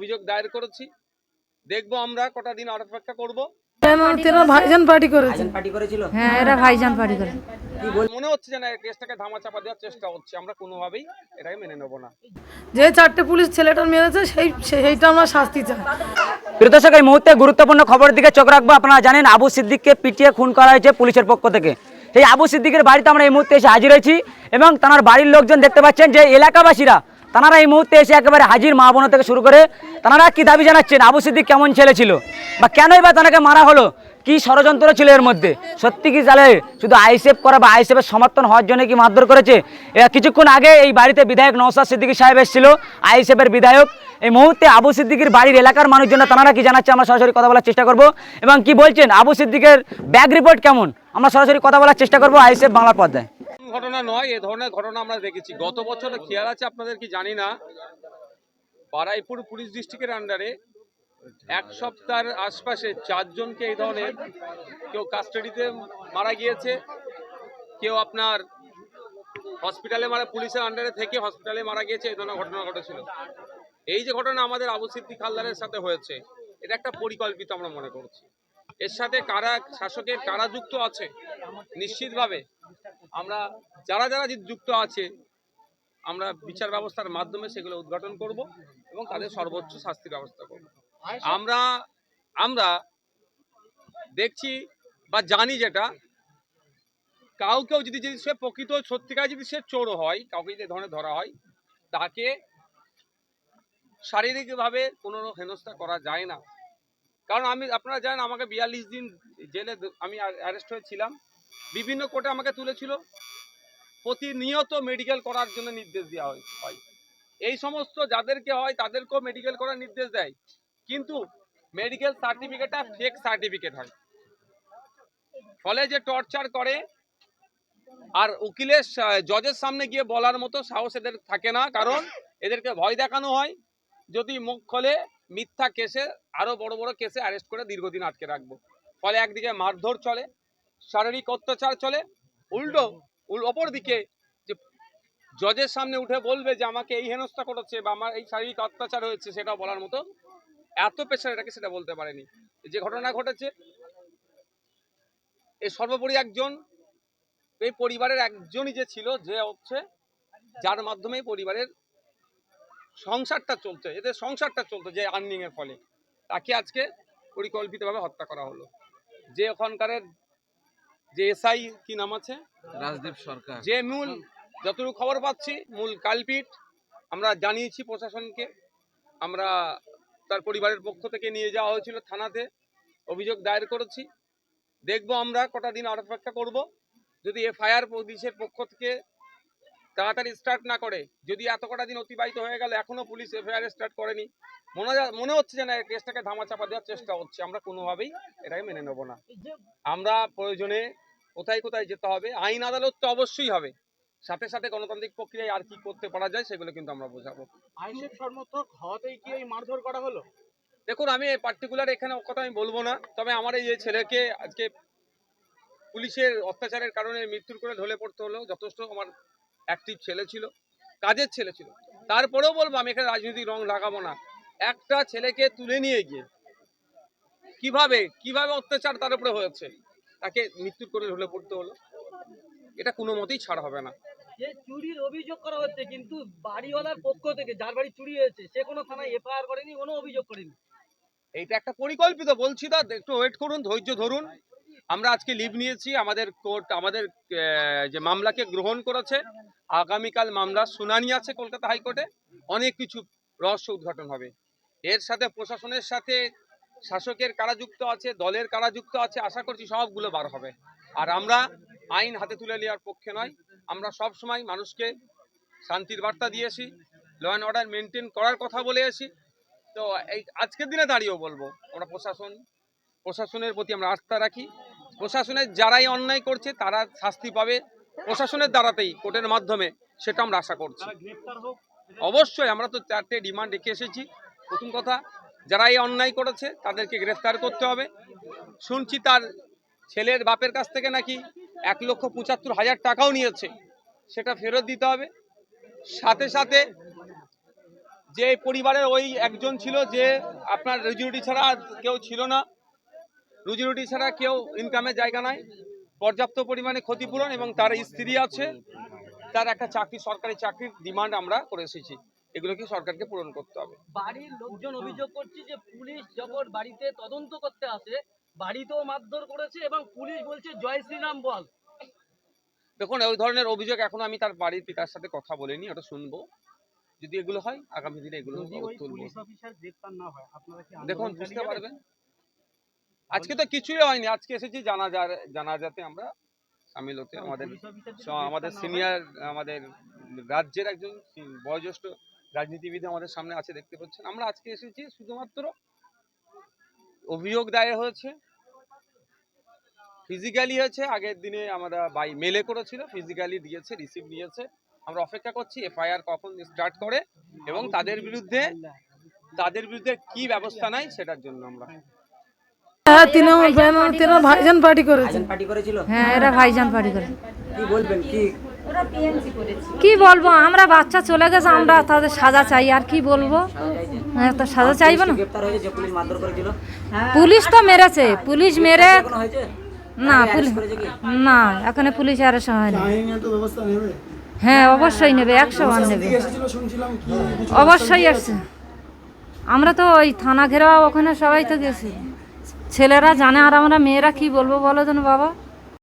অভিযোগ দায়ের করেছি। দেখব আমরা কটা দিন আর অপেক্ষা করব। কেন তেরা ভাইজান পার্টি করেছে। পার্টি করেছিল? হ্যাঁ এরা ভাইজান পার্টি করে। মনে হচ্ছে যে না এই কেসটাকে দেওয়ার চেষ্টা হচ্ছে। আমরা কোনোভাবেই এটাকে মেনে নেব না। যে চারটে পুলিশ ছেলেটা মেরেছে সেই সেইটা আমরা শাস্তি চাই। প্রিয় দর্শক এই মুহূর্তে গুরুত্বপূর্ণ খবরের দিকে চোখ রাখব। আপনারা জানেন আবু সিদ্দিককে পিটিয়ে খুন করা হয়েছে পুলিশের পক্ষ থেকে। সেই আবু সিদ্দিকের বাড়িতে আমরা এই মুহূর্তে এসে হাজির হয়েছি এবং তার বাড়ির লোকজন দেখতে পাচ্ছেন যে এলাকাবাসীরা তারা এই মুহূর্তে এসে একেবারে হাজির মা বোন থেকে শুরু করে তারা কি দাবি জানাচ্ছেন? আবু সিদ্দিক কেমন ছেলে ছিল? বা কেনই বা তাকে মারা হলো? কি ষড়যন্ত্র ছিল এর মধ্যে? সত্যি কি জালে শুধু আইসেফ করা বা আইসেফের সমর্থন হওয়ার জন্য কি মারধর করেছে? কিছুক্ষণ আগে এই বাড়িতে বিধায়ক নৌসাদ সিদ্দিকী সাহেব এসেছিল আইসেফের বিধায়ক। এই মুহূর্তে আবু সিদ্দিকের বাড়ির এলাকার মানুষজন তারা কি জানাচ্ছে? আমরা সরাসরি কথা বলার চেষ্টা করব। এবং কি বলছেন? আবু সিদ্দিকের ব্যাগ রিপোর্ট কেমন? আমরা সরাসরি কথা বলার চেষ্টা করব আইসেফ বাংলা পর্দায়। ঘটনা নয়, এ ধরনের ঘটনা আমরা দেখেছি। গত বছর খেয়াল আছে আপনাদের কি জানি না? বারাইপুর পুলিশ ডিস্ট্রিক্টের আন্ডারে এক সপ্তাহের আশপাশে চারজনকে এই ধরনের কেউ কাস্টাডিতে মারা গিয়েছে, কেউ আপনার হসপিটালে মারা, পুলিশের আন্ডারে থেকে হসপিটালে মারা গিয়েছে, এই ধরনের ঘটনা ঘটেছিল। এই যে ঘটনা আমাদের আবু সিদ্দিক হালদারের সাথে হয়েছে, এটা একটা পরিকল্পিত আমরা মনে করছি। এর সাথে কারা শাসকের, কারা যুক্ত আছে, নিশ্চিতভাবে আমরা যারা যারা যুক্ত আছে, আমরা বিচার ব্যবস্থার মাধ্যমে সেগুলো উদ্ঘাটন করব এবং তাদের সর্বোচ্চ শাস্তির ব্যবস্থা করব। আমরা আমরা দেখছি বা জানি যেটা কাউকেও যদি যদি সে প্রকৃত সত্যিকার যদি সে চোর হয়, কাউকে যদি ধরনের ধরা হয়, তাকে শারীরিকভাবে কোনো হেনস্থা করা যায় না। কারণ আমি, আপনারা জানেন আমাকে বিয়াল্লিশ দিন জেলে আমি অ্যারেস্ট হয়েছিলাম। বিভিন্ন কোর্টে আমাকে তুলেছিল। প্রতিনিয়ত মেডিকেল করার জন্য নির্দেশ দেওয়া হয়। এই সমস্ত যাদেরকে হয়, তাদেরকেও মেডিকেল করার নির্দেশ দেয়। কিন্তু মেডিকেল সার্টিফিকেটটা ফেক সার্টিফিকেট হয়। ফলে যে টর্চার করে, আর উকিলের জজের সামনে গিয়ে বলার মতো সাহস এদের থাকে না। কারণ এদেরকে ভয় দেখানো হয়। যদি মুখ খোলে, মিথ্যা কেসে আরও বড় বড় কেসে অ্যারেস্ট করে দীর্ঘদিন আটকে রাখব। ফলে একদিকে মারধর চলে শারীরিক অত্যাচার চলে, উল্টো, উল অপর দিকে যে জজের সামনে উঠে বলবে যে আমাকে এই হেনস্থা করেছে বা আমার এই শারীরিক অত্যাচার হয়েছে সেটা বলার মতো, এত পেশার এটাকে সেটা বলতে পারেনি। যে ঘটনা ঘটেছে এই সর্বোপরি একজন, এই পরিবারের একজনই যে ছিল, যে হচ্ছে যার মাধ্যমে পরিবারের সংসারটা চলছে, এদের সংসারটা চলতো যে আর্নিং এর ফলে। তাকে আজকে পরিকল্পিতভাবে হত্যা করা হলো। যে ওখানকারের যে এসআই কি নাম আছে? রাজদীপ সরকার। যে মূল যতটুকু খবর পাচ্ছি মূল কালপিট আমরা জানিয়েছি প্রশাসনকে। আমরা তার পরিবারের পক্ষ থেকে নিয়ে যাওয়া হয়েছিল থানাতে। অভিযোগ দায়ের করেছি। দেখব আমরা কটা দিন আর অপেক্ষা করব। যদি এফআইআর পুলিশের পক্ষ থেকে তাড়াতাড়ি স্টার্ট না করে। যদি এত কটা দিন অতিবাহিত হয়ে গেল এখনও পুলিশ এফআইআর স্টার্ট করেনি। মনে মনে হচ্ছে যে না এই কেসটাকে ধামাচাপা দেওয়ার চেষ্টা হচ্ছে। আমরা কোনোভাবেই এটাকে মেনে নেব না। আমরা প্রয়োজনে কোথায় কোথায় যেতে হবে আইন আদালত তো অবশ্যই হবে। সাথে সাথে গণতান্ত্রিক প্রক্রিয়ায় আর কি করতে পারা যায় সেগুলো কিন্তু আমরা বোঝাবো। আইনের সমর্থক হওয়াতেই কি এই মারধর করা হলো? দেখুন আমি পার্টিকুলার এখানে কথা আমি বলব না তবে আমার এই যে ছেলেকে আজকে পুলিশের অত্যাচারের কারণে মৃত্যুর করে ঢলে পড়তে হলো যথেষ্ট আমার অ্যাক্টিভ ছেলে ছিল কাজের ছেলে ছিল। তারপরেও বলব আমি এখানে রাজনৈতিক রং লাগাবো না। একটা ছেলেকে তুলে নিয়ে গিয়ে কীভাবে কীভাবে অত্যাচার তার উপরে হয়েছে তাকে মৃত্যুর করে ঢলে পড়তে হলো এটা কোনো মতেই ছাড় হবে না। যে চুরির অভিযোগ করা হচ্ছে কিন্তু বাড়িওয়ালার পক্ষ থেকে যার বাড়ি চুরি হয়েছে সে কোনো থানায় এফআইআর করেনি কোনো অভিযোগ করেনি। এইটা একটা পরিকল্পিত বলছি দা একটু ওয়েট করুন ধৈর্য ধরুন। আমরা আজকে লিভ নিয়েছি, আমাদের কোর্ট আমাদের যে মামলাকে গ্রহণ করেছে, আগামীকাল মামলা শুনানি আছে কলকাতা হাইকোর্টে, অনেক কিছু রহস্য উদ্ঘাটন হবে। এর সাথে প্রশাসনের সাথে শাসকের কারা যুক্ত আছে, দলের কারা যুক্ত আছে, আশা করছি সবগুলো বার হবে। আর আমরা আইন হাতে তুলে নেওয়ার পক্ষে নয়, আমরা সব সময় মানুষকে শান্তির বার্তা দিয়েছি ল অ্যান্ড অর্ডার মেনটেন করার কথা বলে আসি। তো এই আজকের দিনে দাঁড়িয়েও বলব, আমরা প্রশাসন, প্রশাসনের প্রতি আমরা আস্থা রাখি। প্রশাসনের যারাই অন্যায় করছে তারা শাস্তি পাবে প্রশাসনের দ্বারাতেই কোর্টের মাধ্যমে সেটা আমরা আশা করছি। অবশ্যই আমরা তো চারটে ডিমান্ড রেখে এসেছি। প্রথম কথা যারা এই অন্যায় করেছে তাদেরকে গ্রেফতার করতে হবে। শুনছি তার ছেলের বাপের কাছ থেকে নাকি এক লক্ষ পঁচাত্তর হাজার টাকাও নিয়েছে সেটা ফেরত দিতে হবে। সাথে সাথে যে পরিবারের ওই একজন ছিল যে আপনার রুজি রুটি ছাড়া কেউ ছিল না রুজি রুটি ছাড়া কেউ ইনকামের জায়গা নাই। পর্যাপ্ত পরিমাণে ক্ষতিপূরণ এবং তার স্ত্রী আছে। তার একটা চাকরি সরকারি চাকরির ডিমান্ড আমরা করে এসেছি। এগুলোকে সরকারকে পূরণ করতে হবে? বাড়ির লোকজন অভিযোগ করছে যে পুলিশ যখন বাড়িতে তদন্ত করতে আসে বাড়িতেও মারধর করেছে এবং পুলিশ বলছে জয় শ্রীরাম বল। দেখুন ওই ধরনের অভিযোগ এখন আমি তার বাড়ির পিতার সাথে কথা বলিনি ওটা শুনব। যদি এগুলো হয় আগামী দিনে এগুলো তুলবো। অফিসার গ্রেপ্তার না হয় আপনারা কি দেখুন বুঝতে পারবেন। আজকে তো কিছুই হয়নি। আজকে এসেছি জানাজার জানাজাতে আমরা সামিল হতে আমাদের আমাদের সিনিয়র আমাদের রাজ্যের একজন বয়োজ্যেষ্ঠ রাজনীতিবিদ আমাদের সামনে আছে দেখতে পাচ্ছেন। আমরা আজকে এসেছি শুধুমাত্র অভিযোগ দায়ের হয়েছে। ফিজিক্যালি হয়েছে আগের দিনে আমরা বাই মেলে করেছিল ফিজিক্যালি দিয়েছে রিসিভ নিয়েছে আমরা অপেক্ষা করছি এফআইআর কখন স্টার্ট করে এবং তাদের বিরুদ্ধে তাদের বিরুদ্ধে কি ব্যবস্থা নেয় সেটার জন্য আমরা হ্যাঁ তৃণমূল তৃণমূল ভাইজান পার্টি করেছে পার্টি করেছিল? হ্যাঁ এরা ভাইজান পার্টি করে। কি বলবেন কি? কি বলব আমরা বাচ্চা চলে গেছে আমরা তাদের সাজা চাই আর কি বলব? হ্যাঁ তো সাজা চাইব না? গ্রেপ্তার হয়েছে যে পুলিশ মারধর করেছিল। পুলিশ তো মেরেছে পুলিশ মেরে না পুলিশ না এখানে পুলিশ আর হয় না হ্যাঁ অবশ্যই নেবে একশো বার নেবে। অবশ্যই আসছে আমরা তো ওই থানা ঘেরা ওখানে সবাই তো গেছি। ছেলেরা জানে আর আমরা মেয়েরা কি বলব বলো যেন বাবা?